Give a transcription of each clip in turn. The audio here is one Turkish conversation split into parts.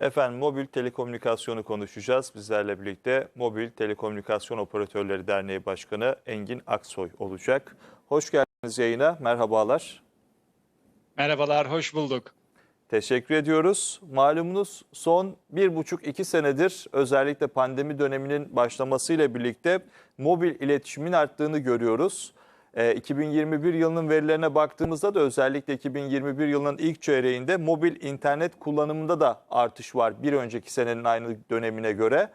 Efendim mobil telekomünikasyonu konuşacağız. Bizlerle birlikte Mobil Telekomünikasyon Operatörleri Derneği Başkanı Engin Aksoy olacak. Hoş geldiniz yayına. Merhabalar. Merhabalar, hoş bulduk. Teşekkür ediyoruz. Malumunuz son bir buçuk iki senedir özellikle pandemi döneminin başlamasıyla birlikte mobil iletişimin arttığını görüyoruz. Ee, 2021 yılının verilerine baktığımızda da özellikle 2021 yılının ilk çeyreğinde mobil internet kullanımında da artış var bir önceki senenin aynı dönemine göre.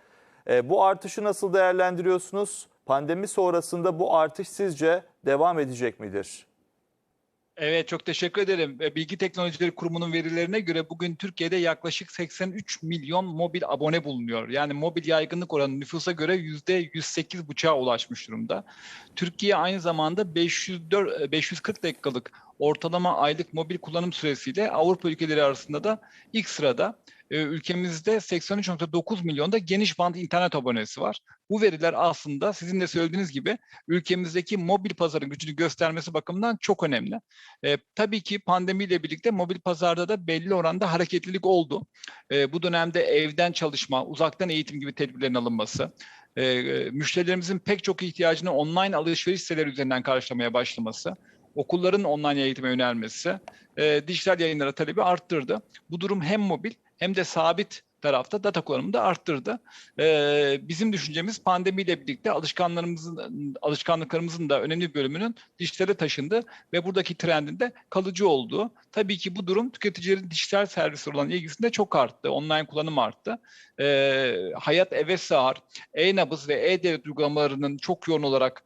Ee, bu artışı nasıl değerlendiriyorsunuz? Pandemi sonrasında bu artış sizce devam edecek midir? Evet, çok teşekkür ederim. Bilgi Teknolojileri Kurumu'nun verilerine göre bugün Türkiye'de yaklaşık 83 milyon mobil abone bulunuyor. Yani mobil yaygınlık oranı nüfusa göre %108,5'a ulaşmış durumda. Türkiye aynı zamanda 504, e, 540 dakikalık ortalama aylık mobil kullanım süresiyle Avrupa ülkeleri arasında da ilk sırada. E, Ülkemizde 83.9 milyonda geniş band internet abonesi var. Bu veriler aslında sizin de söylediğiniz gibi ülkemizdeki mobil pazarın gücünü göstermesi bakımından çok önemli. E, tabii ki pandemiyle birlikte mobil pazarda da belli oranda hareketlilik oldu. E, bu dönemde evden çalışma, uzaktan eğitim gibi tedbirlerin alınması, e, e, müşterilerimizin pek çok ihtiyacını online alışveriş siteleri üzerinden karşılamaya başlaması, okulların online eğitime yönelmesi, e, dijital yayınlara talebi arttırdı. Bu durum hem mobil hem de sabit tarafta data kullanımını da arttırdı. Ee, bizim düşüncemiz pandemiyle birlikte alışkanlarımızın alışkanlıklarımızın da önemli bir bölümünün dijitale taşındı ve buradaki trendin de kalıcı olduğu. Tabii ki bu durum tüketicilerin dijital servisler olan ilgisinde çok arttı. Online kullanım arttı. Ee, hayat eve sığar, e-nabız ve e-devlet uygulamalarının çok yoğun olarak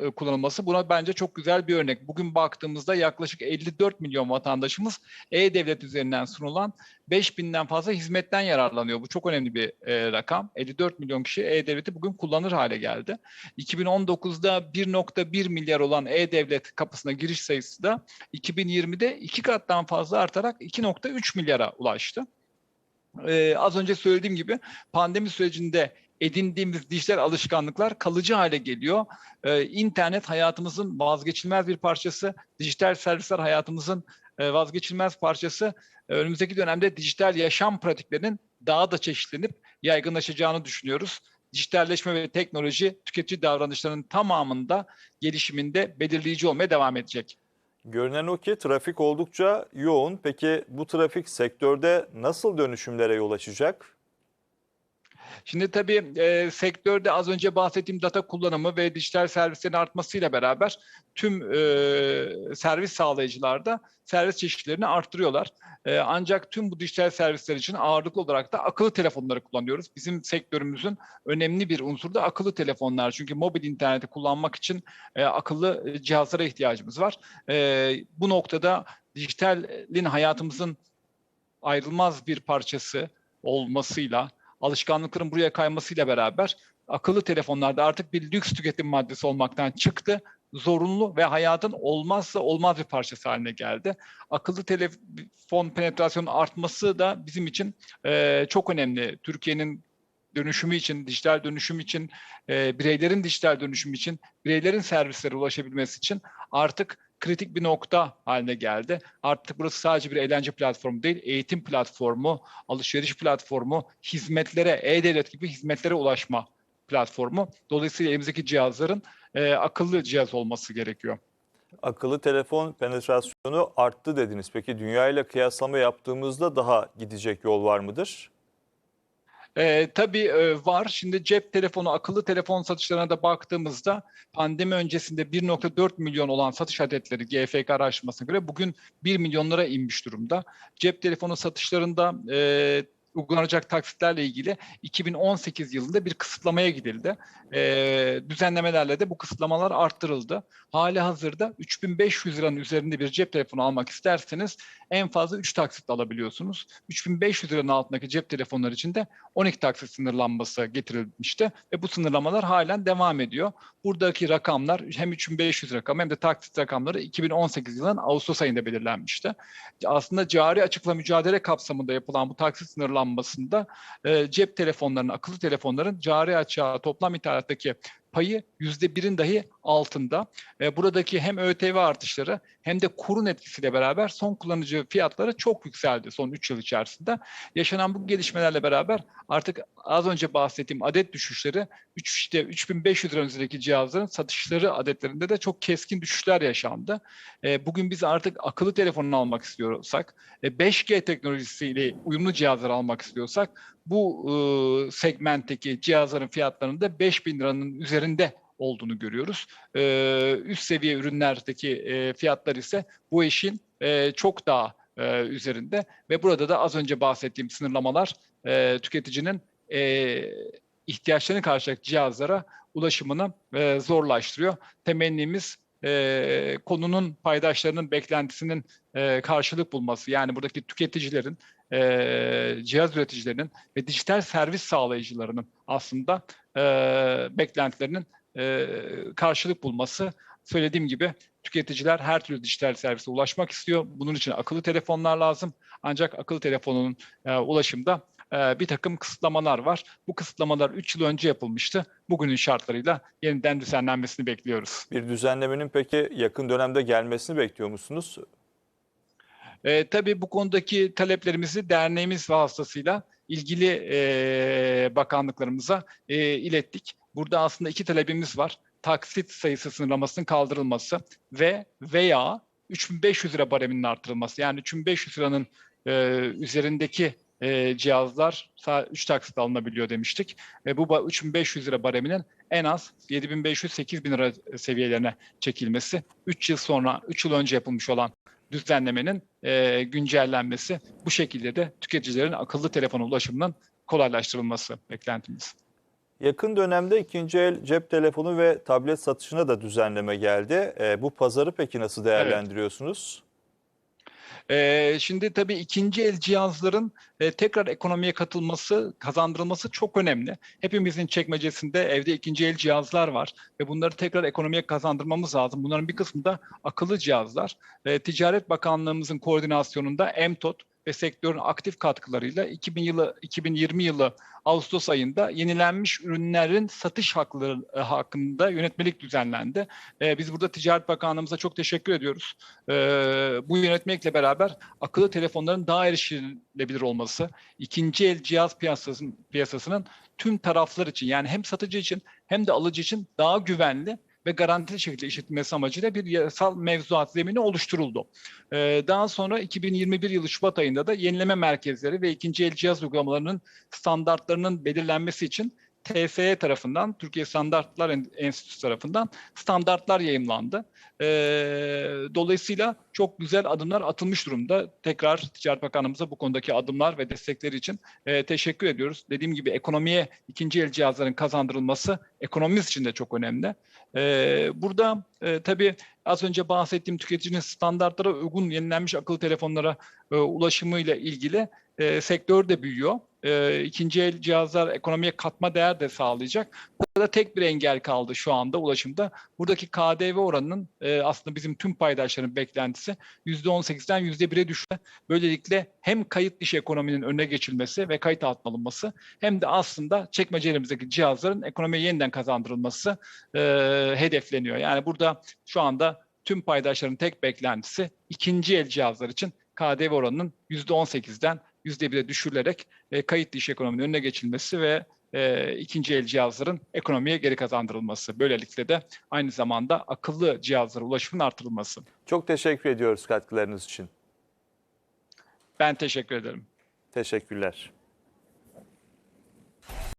e, kullanılması buna bence çok güzel bir örnek. Bugün baktığımızda yaklaşık 54 milyon vatandaşımız e-devlet üzerinden sunulan 5000'den fazla hizmetten yararlanıyor. Bu çok önemli bir e, rakam. 54 milyon kişi e-devleti bugün kullanır hale geldi. 2019'da 1.1 milyar olan e-devlet kapısına giriş sayısı da 2020'de iki kattan fazla artarak 2.3 milyara ulaştı. Ee, az önce söylediğim gibi pandemi sürecinde edindiğimiz dijital alışkanlıklar kalıcı hale geliyor. Ee, internet hayatımızın vazgeçilmez bir parçası, dijital servisler hayatımızın e, vazgeçilmez parçası. Ee, önümüzdeki dönemde dijital yaşam pratiklerinin daha da çeşitlenip yaygınlaşacağını düşünüyoruz. Dijitalleşme ve teknoloji tüketici davranışlarının tamamında gelişiminde belirleyici olmaya devam edecek. Görünen o ki trafik oldukça yoğun. Peki bu trafik sektörde nasıl dönüşümlere yol açacak? Şimdi tabii e, sektörde az önce bahsettiğim data kullanımı ve dijital servislerin artmasıyla beraber tüm e, servis sağlayıcılar da servis çeşitlerini arttırıyorlar. E, ancak tüm bu dijital servisler için ağırlıklı olarak da akıllı telefonları kullanıyoruz. Bizim sektörümüzün önemli bir unsuru da akıllı telefonlar. Çünkü mobil interneti kullanmak için e, akıllı cihazlara ihtiyacımız var. E, bu noktada dijitalin hayatımızın ayrılmaz bir parçası olmasıyla alışkanlıkların buraya kaymasıyla beraber akıllı telefonlarda artık bir lüks tüketim maddesi olmaktan çıktı. Zorunlu ve hayatın olmazsa olmaz bir parçası haline geldi. Akıllı telefon penetrasyonun artması da bizim için e, çok önemli. Türkiye'nin dönüşümü için, dijital dönüşüm için, e, bireylerin dijital dönüşümü için, bireylerin servislere ulaşabilmesi için artık kritik bir nokta haline geldi. Artık burası sadece bir eğlence platformu değil, eğitim platformu, alışveriş platformu, hizmetlere, e-devlet gibi hizmetlere ulaşma platformu. Dolayısıyla elimizdeki cihazların e, akıllı cihaz olması gerekiyor. Akıllı telefon penetrasyonu arttı dediniz. Peki dünya ile kıyaslama yaptığımızda daha gidecek yol var mıdır? Ee, tabii e, var. Şimdi cep telefonu, akıllı telefon satışlarına da baktığımızda pandemi öncesinde 1.4 milyon olan satış adetleri GFK araştırmasına göre bugün 1 milyonlara inmiş durumda. Cep telefonu satışlarında e, uygulanacak taksitlerle ilgili 2018 yılında bir kısıtlamaya gidildi. Ee, düzenlemelerle de bu kısıtlamalar arttırıldı. Hali hazırda 3500 liranın üzerinde bir cep telefonu almak isterseniz en fazla 3 taksit alabiliyorsunuz. 3500 liranın altındaki cep telefonları için de 12 taksit sınırlanması getirilmişti ve bu sınırlamalar halen devam ediyor. Buradaki rakamlar hem 3500 rakam hem de taksit rakamları 2018 yılının Ağustos ayında belirlenmişti. Aslında cari açıkla mücadele kapsamında yapılan bu taksit sınırlanmasında e, cep telefonlarının, akıllı telefonların cari açığa toplam ithalattaki payı yüzde birin dahi altında. E, buradaki hem ÖTV artışları hem de kurun etkisiyle beraber son kullanıcı fiyatları çok yükseldi son 3 yıl içerisinde. Yaşanan bu gelişmelerle beraber artık az önce bahsettiğim adet düşüşleri 3 işte 3500 lira üzerindeki cihazların satışları adetlerinde de çok keskin düşüşler yaşandı. E, bugün biz artık akıllı telefonunu almak istiyorsak, e, 5G teknolojisiyle uyumlu cihazlar almak istiyorsak bu e, segmentteki cihazların fiyatlarının da 5000 liranın üzerinde olduğunu görüyoruz. E, üst seviye ürünlerdeki e, fiyatlar ise bu işin e, çok daha e, üzerinde ve burada da az önce bahsettiğim sınırlamalar e, tüketicinin ihtiyaçlarını karşılayacak cihazlara ulaşımını zorlaştırıyor. Temennimiz konunun paydaşlarının beklentisinin karşılık bulması. Yani buradaki tüketicilerin, cihaz üreticilerinin ve dijital servis sağlayıcılarının aslında beklentilerinin e, karşılık bulması. Söylediğim gibi tüketiciler her türlü dijital servise ulaşmak istiyor. Bunun için akıllı telefonlar lazım. Ancak akıllı telefonun e, ulaşımda e, bir takım kısıtlamalar var. Bu kısıtlamalar 3 yıl önce yapılmıştı. Bugünün şartlarıyla yeniden düzenlenmesini bekliyoruz. Bir düzenlemenin peki yakın dönemde gelmesini bekliyor musunuz? E, tabii bu konudaki taleplerimizi derneğimiz vasıtasıyla ilgili e, bakanlıklarımıza e, ilettik. Burada aslında iki talebimiz var. Taksit sayısı sınırlamasının kaldırılması ve veya 3500 lira bareminin artırılması. Yani 3500 liranın e, üzerindeki e, cihazlar 3 taksit alınabiliyor demiştik. Ve bu ba- 3500 lira bareminin en az 7500-8000 lira seviyelerine çekilmesi. 3 yıl sonra, 3 yıl önce yapılmış olan düzenlemenin e, güncellenmesi bu şekilde de tüketicilerin akıllı telefona ulaşımının kolaylaştırılması beklentimiz. Yakın dönemde ikinci el cep telefonu ve tablet satışına da düzenleme geldi. E, bu pazarı peki nasıl değerlendiriyorsunuz? Ee, şimdi tabii ikinci el cihazların e, tekrar ekonomiye katılması, kazandırılması çok önemli. Hepimizin çekmecesinde evde ikinci el cihazlar var ve bunları tekrar ekonomiye kazandırmamız lazım. Bunların bir kısmı da akıllı cihazlar. E, Ticaret Bakanlığımızın koordinasyonunda EMTOT ve sektörün aktif katkılarıyla 2000 yılı 2020 yılı Ağustos ayında yenilenmiş ürünlerin satış hakları e, hakkında yönetmelik düzenlendi. E, biz burada Ticaret Bakanlığımıza çok teşekkür ediyoruz. E, bu yönetmelikle beraber akıllı telefonların daha erişilebilir olması, ikinci el cihaz piyasasının, piyasasının tüm taraflar için yani hem satıcı için hem de alıcı için daha güvenli ve garantili şekilde işletilmesi amacıyla bir yasal mevzuat zemini oluşturuldu. Ee, daha sonra 2021 yılı Şubat ayında da yenileme merkezleri ve ikinci el cihaz uygulamalarının standartlarının belirlenmesi için TSE tarafından, Türkiye Standartlar Enstitüsü tarafından standartlar yayımlandı. Ee, dolayısıyla çok güzel adımlar atılmış durumda. Tekrar Ticaret Bakanlığımıza bu konudaki adımlar ve destekleri için e, teşekkür ediyoruz. Dediğim gibi ekonomiye ikinci el cihazların kazandırılması ekonomimiz için de çok önemli. Ee, burada e, tabii az önce bahsettiğim tüketicinin standartlara uygun yenilenmiş akıllı telefonlara e, ulaşımıyla ilgili e, sektör de büyüyor. E, ikinci el cihazlar ekonomiye katma değer de sağlayacak. Burada tek bir engel kaldı şu anda ulaşımda. Buradaki KDV oranının e, aslında bizim tüm paydaşların beklentisi %18'den %1'e düştü. Böylelikle hem kayıt dışı ekonominin önüne geçilmesi ve kayıt altına alınması hem de aslında çekmecelerimizdeki cihazların ekonomiye yeniden kazandırılması e, hedefleniyor. Yani burada şu anda tüm paydaşların tek beklentisi ikinci el cihazlar için KDV oranının %18'den %1'e düşürülerek e, kayıt dışı ekonominin önüne geçilmesi ve e, ikinci el cihazların ekonomiye geri kazandırılması. Böylelikle de aynı zamanda akıllı cihazlara ulaşımın artırılması. Çok teşekkür ediyoruz katkılarınız için. Ben teşekkür ederim. Teşekkürler.